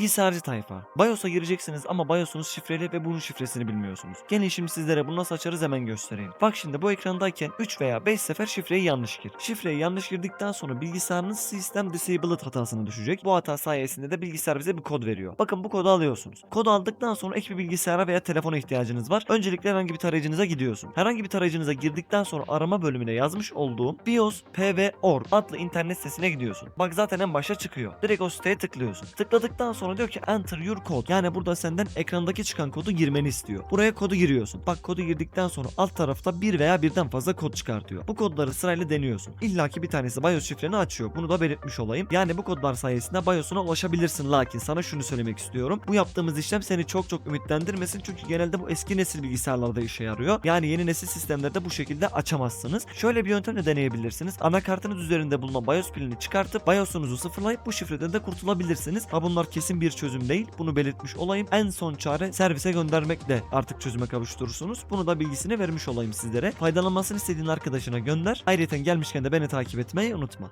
Bilgisayarcı tayfa. BIOS'a gireceksiniz ama BIOS'unuz şifreli ve bunun şifresini bilmiyorsunuz. Gelin şimdi sizlere bunu nasıl açarız hemen göstereyim. Bak şimdi bu ekrandayken 3 veya 5 sefer şifreyi yanlış gir. Şifreyi yanlış girdikten sonra bilgisayarınız System Disabled hatasına düşecek. Bu hata sayesinde de bilgisayar bize bir kod veriyor. Bakın bu kodu alıyorsunuz. Kodu aldıktan sonra ek bir bilgisayara veya telefona ihtiyacınız var. Öncelikle herhangi bir tarayıcınıza gidiyorsun. Herhangi bir tarayıcınıza girdikten sonra arama bölümüne yazmış olduğum BIOS PV.org adlı internet sitesine gidiyorsun. Bak zaten en başta çıkıyor. Direkt o siteye tıklıyorsun. Tıkladıktan sonra diyor ki enter your code. Yani burada senden ekrandaki çıkan kodu girmeni istiyor. Buraya kodu giriyorsun. Bak kodu girdikten sonra alt tarafta bir veya birden fazla kod çıkartıyor. Bu kodları sırayla deniyorsun. İlla ki bir tanesi BIOS şifreni açıyor. Bunu da belirtmiş olayım. Yani bu kodlar sayesinde BIOS'una ulaşabilirsin. Lakin sana şunu söylemek istiyorum. Bu yaptığımız işlem seni çok çok ümitlendirmesin. Çünkü genelde bu eski nesil bilgisayarlarda işe yarıyor. Yani yeni nesil sistemlerde bu şekilde açamazsınız. Şöyle bir yöntemle deneyebilirsiniz. Anakartınız üzerinde bulunan BIOS pilini çıkartıp BIOS'unuzu sıfırlayıp bu şifreden de kurtulabilirsiniz. Ha bunlar kesin bir çözüm değil. Bunu belirtmiş olayım. En son çare servise göndermekle artık çözüme kavuşturursunuz. Bunu da bilgisini vermiş olayım sizlere. Faydalanmasını istediğin arkadaşına gönder. Ayrıca gelmişken de beni takip etmeyi unutma.